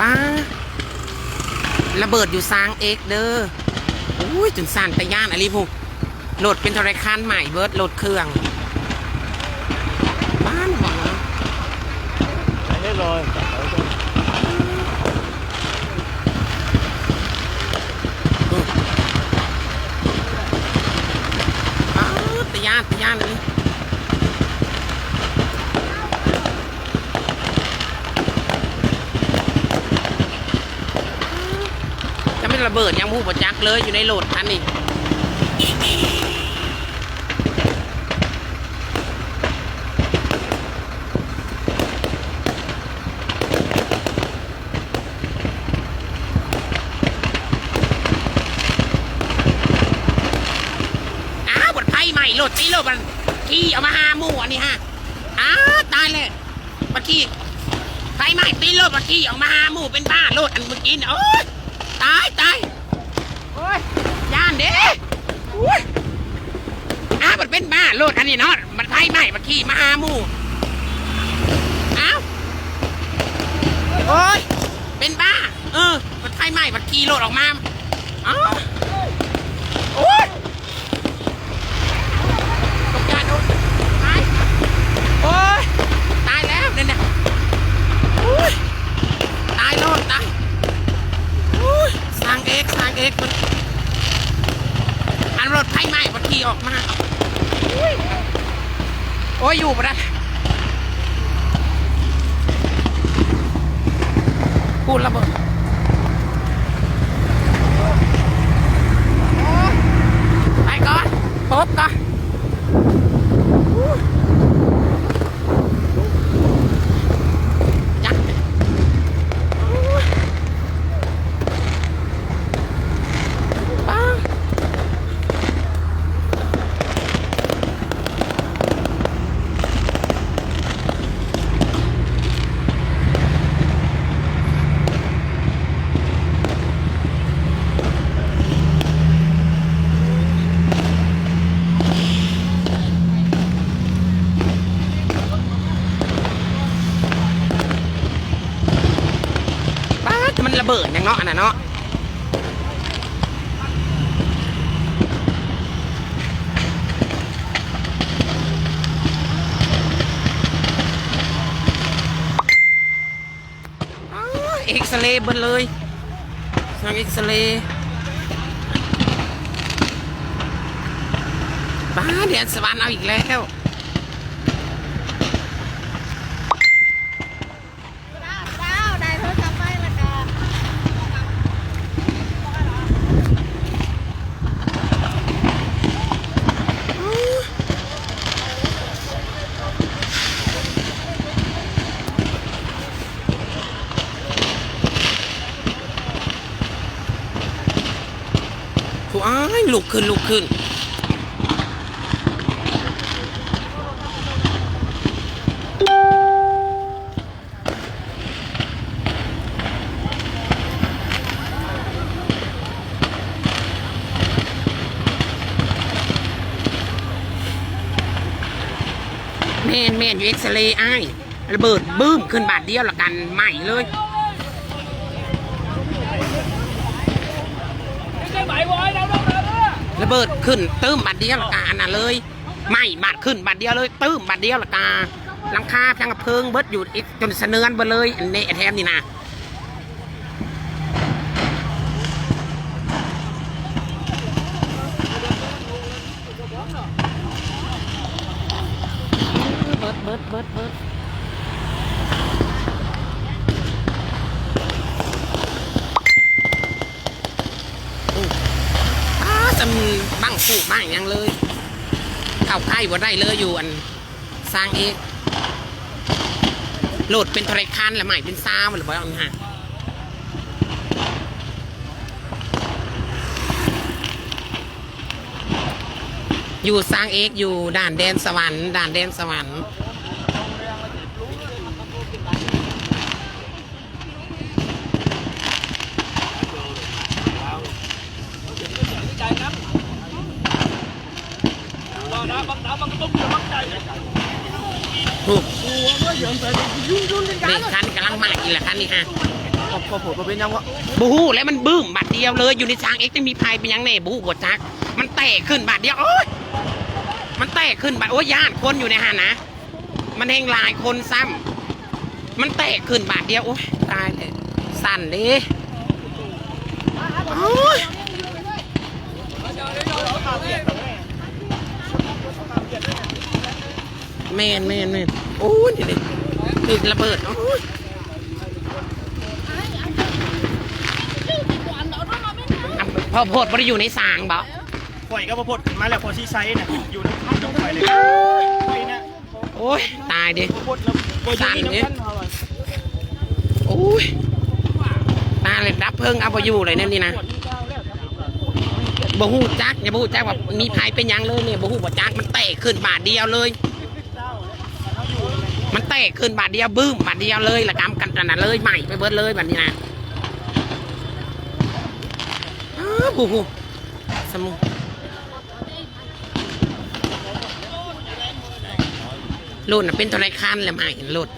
ป้าระเบิดอยู่ซางเอกเด้ออุ้ยจนสั่นตะย่านอะไรพวกโหลดเป็นธนาคารใหม่เบิร์ดโหลดเครื่องบ้านบอกนะ Đấy hết rồi. อ้าวตะย่านตะย่านเลยจะไม่ ระเบิดยังผู้ประจักเลยอยู่ในโหลดทันนี่อ้าวบดไพ่ใหม่โหลดตีโหลดมันขี้เอามาหาหมู่อันนี้ฮะอ้าตายเลยบักขี้ไพ่ใหม่ตีโลดบักขี้เอามาหาหมู่เป็นบ้าโหลดอันเมื่อกี้เนี่ยโอ๊ย ตายตายโอ๊ยย่านเด้โอ๊ยอ้าวมันเป็นบ้าโหลดอันนี้เนาะมันไพ่ใหม่บักขี้มาหาหมู่อ้าวโอ๊ยเป็นบ้า เออมันไพ่ใหม่บักขี้โหลดออกมาอ้าวโอ๊ย ตกใจโดนตายโอ้ย ตายแล้วเนี่ยเนี่ยโอ้ย ตายแล้วตายโอ้ยสร้างเอกสร้างเอกมันอันรถไฟไหม้มันขี่ออกมาโอ้ย โอ้ยอยู่ปนะปูนระเบิดไปก่อนปุ๊บก่อน เบิดยังเนาะอันน่ะเนาะเอ็กซเรย์เบิดเลยสั่งเอ็กซเรย์ป้าเดี๋ยวสวรรค์เอาอีกแล้ว ดาวดาวได้โทรศัพท์ไปแล้วก็ ผู้ อ้ายลุกขึ้นลุกขึ้นแม่นแม่นอยู่เอ็กซเรย์อ้ายระเบิดบึ้มขึ้นบาทเดียวละกันใหม่เลย ไหมไว้เระเบิดขึ้นตื้มบาทเดียวละกาน่ะเลยไม่บาทขึ้นบาทเดียวเลยตื้มบาทเดียวละกาหลังคาพังกระเพิงเบิดอยู่จนเสนือนไปเลยอันนี้แทมนี่นะเบิดเบิดเบิด เบิดอ้าจำบังฟูบ้างยังเลย เข้าใกล้บ่ได้เลยอยู่อันสร้างเองโหลดเป็นทรคันและใหม่เป็นซ่ามันหรือเปล่าฮะอยู่สร้างเอกอยู่ด่านแดนสวรรค์ด่านแดนสวรรค์ dung trên นี่คันกำลังมาอีกแหละคันนี่ฮะขอขอผมมาเป็นยังวะบูฮูแล้วมันบึ้มบาดเดียวเลยอยู่ในช้างเอ็กซ์จะมีภัยเป็นยังแน่บูฮู้บดจัก มันแตกขึ้นบาดเดียวโอ้ยมันแตกขึ้นบาดโอ้ยญาติคนอยู่ในหานะ มันเฮงลายคนซ้ำมันแตกขึ้นบาดเดียวโอ้ยตายเลยสั่นดิโอ้ย แมนแมนแมนโอ้ยนี่ดินี่ระเบิดโอ้ยอะพอโพดบ่ได้อยู่ในสางบ่ข่อยก็มาพดขึ้นมาแล้วพอชี้ไซส์เนี่ยอยู่ในห้องดอกไฟเลยไฟเนี่ยโอ้ยตายดิพดแล้วบ่อยู่นี่น้ำกันเขาอะโอ้ยตายเลยดับเพลิงเอาไปอยู่เลยนั่นนี่นะบ่ฮู้จักอย่าบ่ฮู้จักว่ามีภัยเป็นหยังเลยเนี่ยบ่ฮู้บ่จักมันแตกขึ้นบาทเดียวเลย มันแตกขึ้นบาทเดียวบึ้มบาทเดียวเลยละกำกันกันน่ะเลยใหม่ไปเบิดเลยแบัดนี้นะอ้าวโอ้สมุรุ่นน่ะเป็นโทรคันเลยใหม่รถ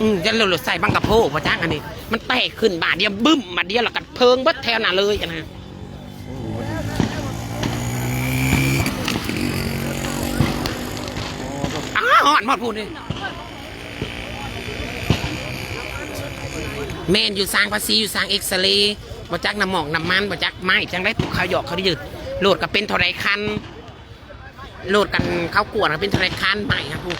อืมจะหลุดใส่บังกะโพกพอจ้างอันนี้ มันแตกขึ้นบาทเดียวบึ้มบาทเดียวแล้วก็เพิงเบิดแถวน่ะเลยกันนะอ้าว หอดหมดพูดเลยแมนอยู่สร้างภาษีอยู่สร้างเอ็กซเรย์บจักน้ำหมอกน้ำมันบจักไม้จังได้ถูกเขาหยอกเขาได้ยืดโหลดก็เป็นเทอไรคันโหลดกันเขากวดก็เป็นเทอไรคันใหม่ครับพูด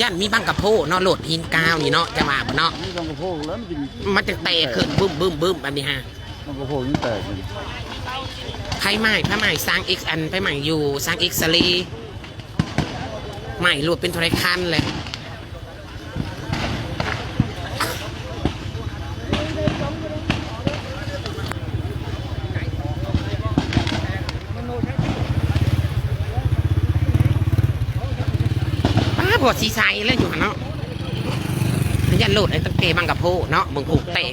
ย่านมีบังกะโพเนาะโหลดหินกาวนี่เนาะจะว่าบ่เนาะนี่ต้องกระโพกแล้วมันจริงมันจะเตะขึ้นบึ้มบึ้มบึ้มแบบนี้ฮะต้องกระโพกยิ่งแตกไพ่ใหม่ไพ่ใหม่สร้างเอ็กอันไพ่ใหม่อยู่สร้างเอ็กซเรย์ ใหม่โหลดเป็นทรคันเลยป้าพอสีใสแล้วอยู่นเนาะยันโหลดไอ้ตั้งเตบังกะโพเนาะมึงผูกเตะ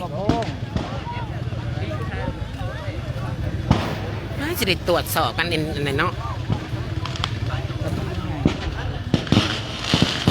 น่าจะได้ตรวจสอบกันในในาะ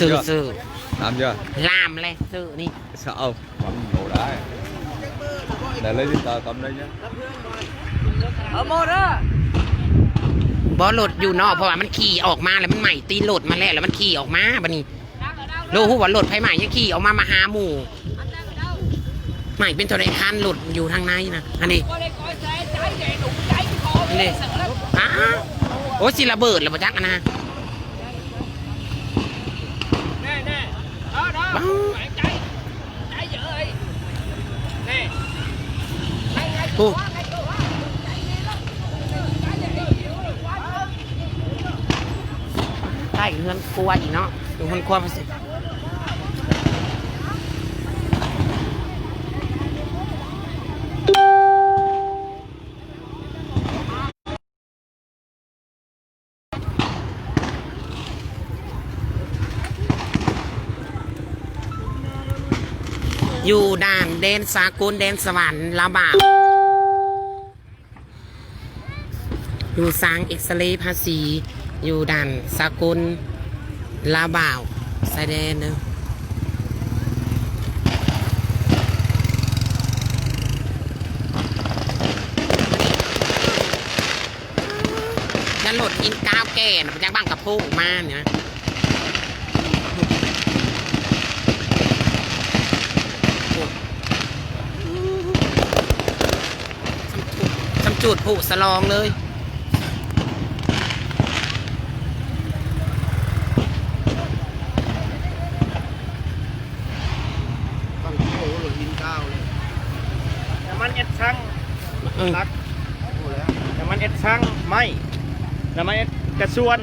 ซื้อซื้อ làm chưa ลามเลยซื้อนี่ sao bấm đồ đá để lấy cái tờ cầm đây nhé บอรถอยู่นอกเพราะว่ามันขี่ออกมาแล้วมันใหม่ตีรถมาแล้วแล้วมันขี่ออกมาบันนี้โลหูว่ารถไฟใหม่ยังขี่ออกมามาหาหมู่ใหม่เป็นตัวใดคันรถอยู่ทางในนะอันนี้นี่อ้าโอ้ยสิระเบิดแล้วปะจักอะนะ แน่แน่ เออเด้อบ้าแหวนใจใจเยอะ อยู่ด่านแดนสากุลแดนสวรรค์ลาบากอยู่สางเอ็กซเรย์ภาษี อยู่ด่านสากุลลาบ่าวสายแดนเนอะยันโหลดอินกาวแก่นะมันยังบังกับโพกมาเนี่ย จุดผุสลองเลย ต้องโอ้โหหลุดดินเก้าเลยแต่มันเอ็ดช่างอืม รักแล้ว แต่มันเอ็ดช่างไม่แต่มันเอ็ดกระชวน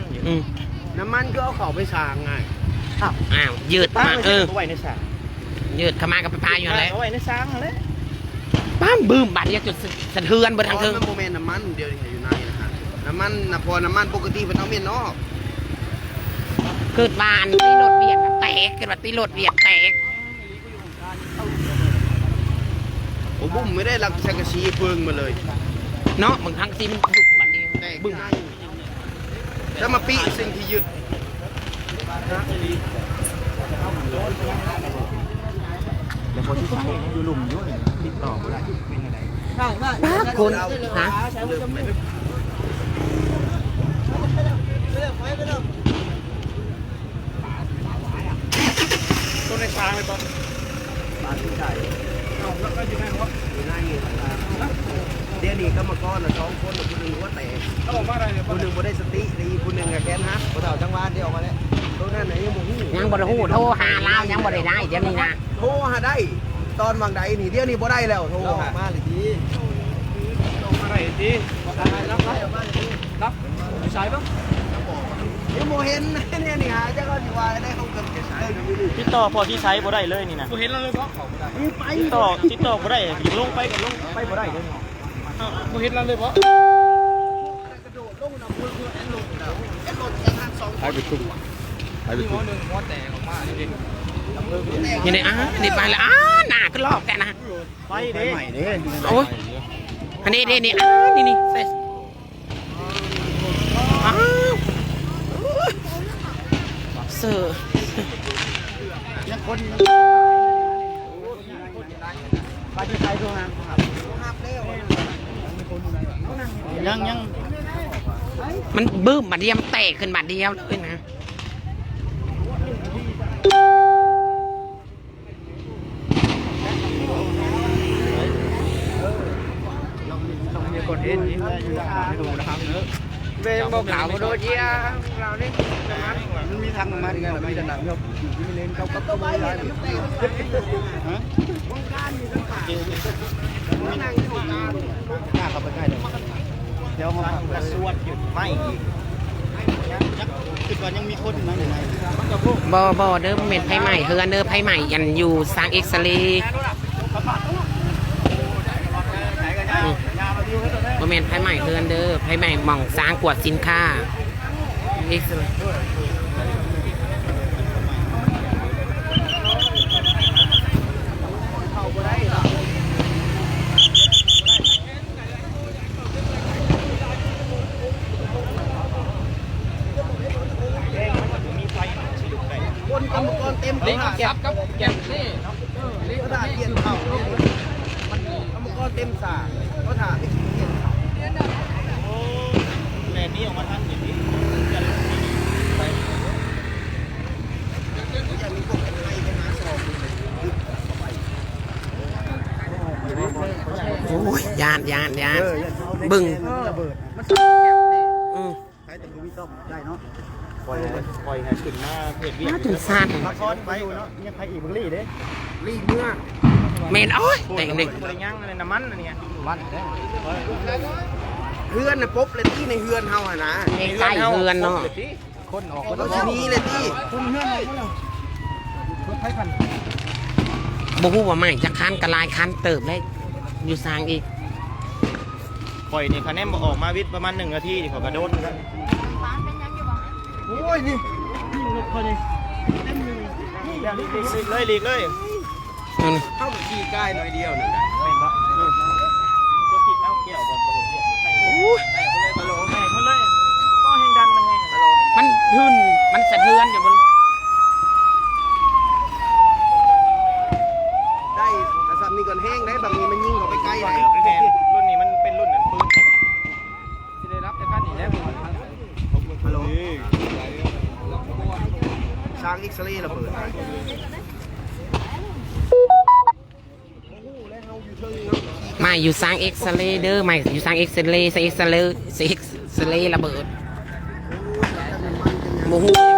น้ำมันก็เอาเขาไปสางไงอ้าวยืดตั้มาไเอใช่อ เอาไว้ในสางยืดข้ามากับปลาอยู่ละเอาไว้ในสางลย ป้ามบืมบาดเดียวจุดสะเทือนบนทางเทิงมันโมเมนต์น้ำมันเดียวที่อยู่ในนะฮะน้ำมันนะพอน้ำมันปกติเป็นเอาเมียนนอกเกิดวานตีรถเวียดน่ะแตกเกิดว่าตีรถเวียดแตกผมบุ้มไม่ได้รักชักกะชีเพิงมาเลย เนาะบางครั้งซีมันบุกบาดเดียวแตกบึ้มในแล้วมาปีสิ่งที่ยึดแล้วคนที่ใช้อยู่หลุมอยู่นี่ ติดต่อบ่ได้เป็นอะไรป้าคนฮะต้นในช้างเลยป่ะบาดที่ใส่เอาแล้วก็อยู่ไหนวะอยู่ในเดี๋ยวนี้ก็มาก้อนละสองคนคนหนึ่งหัวแตกเขาบอกว่าอะไรเนี่ยคนหนึ่งบ่ได้สติดีคนหนึ่งอะแกนฮะพอเท่าจังหวะเดียวมาแล้วตัวนั้นไหนยังบ่ฮู้ยังบ่ได้ฮู้โทรหาลาวยังบ่ได้ได้เดี๋ยวนี้นะโทรหาได้ ตอนวางใดนี่เดี๋ยวนี้บ่ได้แล้วโทรหามาเลยทีอะไรดีรับรับรับใช้ป่ะยังบ่เห็นเนี่ยนี่หาจักก็สิว่าได้เขาเกิดจะใช้อยู่นี่ติดต่อพอที่ใช้บ่ได้เลยนี่นะเห็นแล้วเลยป่ะติดต่อติดต่อบ่ได้ถึงลงไปก็ลงไปบ่ได้เลยบ่เห็นแล้วเลยป่ะ hai cái chung hai cái chung ยังไงอะนี่ไปแล้วอะหน้าก็รอบแกนะไปเด้โอ้ยอันนี้นี่นี่อะนี่นี่เสร็จอ้าวเสือยังยังมันบึ้มบาดเดียวมันแตกขึ้นบาดเดียวเลยนะ นี่อยู่ทางดูนะครับเนื้อะเวงบอกกล่าวโดยเจียเรานี่มันมีทางมาไงมันมีดันดันยกอยู่ที่เลนเขาก็ต้องไม่ได้ฮะวงการอยู่ตรงป่าไม่นั่งอยู่ตาหน้าเขาไปใกล้เลยเดี๋ยวเขากระสวดหยุดไม่อีกคิดว่ายังมีคนอยู่ไหนบอบอเด้อเม็ดไผ่ใหม่เฮือนเด้อไผ่ใหม่ยันอยู่สร้างเอ็กซเรย์ บอเม็ดไผ่ใหม่เฮือนเด้อไผ่ใหม่หม่องสร้างกวดสินค้าเอ็กซเรย์มีไฟสิลุกได้คนกรรมกรเต็มลิงเก็บกับเก็บนี่เขาถ่าเทียนเข่ากรรมกรเต็มสาเขาถ่าย โอ้ยยานยานยานบึ้งระเบิดมันอืมใช้แต่มือซ่อมได้เนาะปล่อยปล่อยให้ขึ้นมาเพจเวียน่าถึงสั้นละครไปเนาะยังใครอีกบึงลี่เด้รีบเมื่อเมนโอ้ยแต่งหนึ่งบริย่างอะไรน้ำมันอันเนี้ยมัน เด้เฮือนน่ะปุ๊บเลยที่ในเฮือนเฮาอะนะใกล้ๆเฮือนเนาะคนออกเขาทีนี้เลยที่คนเฮือนออกมาแล้วรถไฟพันบ่ฮู้ว่าใหม่จะคันกระลายคันเติบได้อยู่สร้างอีกปล่อยนี่คะแนนบ่ออกมาวิทย์ประมาณหนึ่งนาทีที่เขากระโดดกันร้านเป็นยังอยู่บ่โอ้ยนี่หลีกเลยหลีกเลยอืมเข้าไปขี่ใกล้หน่อยเดียวนั่นแหละไม่ปะจะผิดแล้วเกี่ยวกับเกี่ยวแตกเลยตลกแตก มันเลยก็แหงดันมันแหงมันหึ่นมันสะเทือนอยู่บนได้อาซัมนี่ก่อนแห้งได้บางทีมันยิงเขาไปใกล้ใหญ่ได้แน่รุ่นนี้มันเป็นรุ่นนั้นปืนที่ได้รับจากการนี่แล้วฮัลโหลสร้างเอ็กซเรย์ระเบิด ม่อยู่สร้างเอ็กซเรย์เด้อใหม่อยู่สร้างเอ็กซเรย์เอ็กซเรย์เอ็กซเรย์ระเบิดโมโห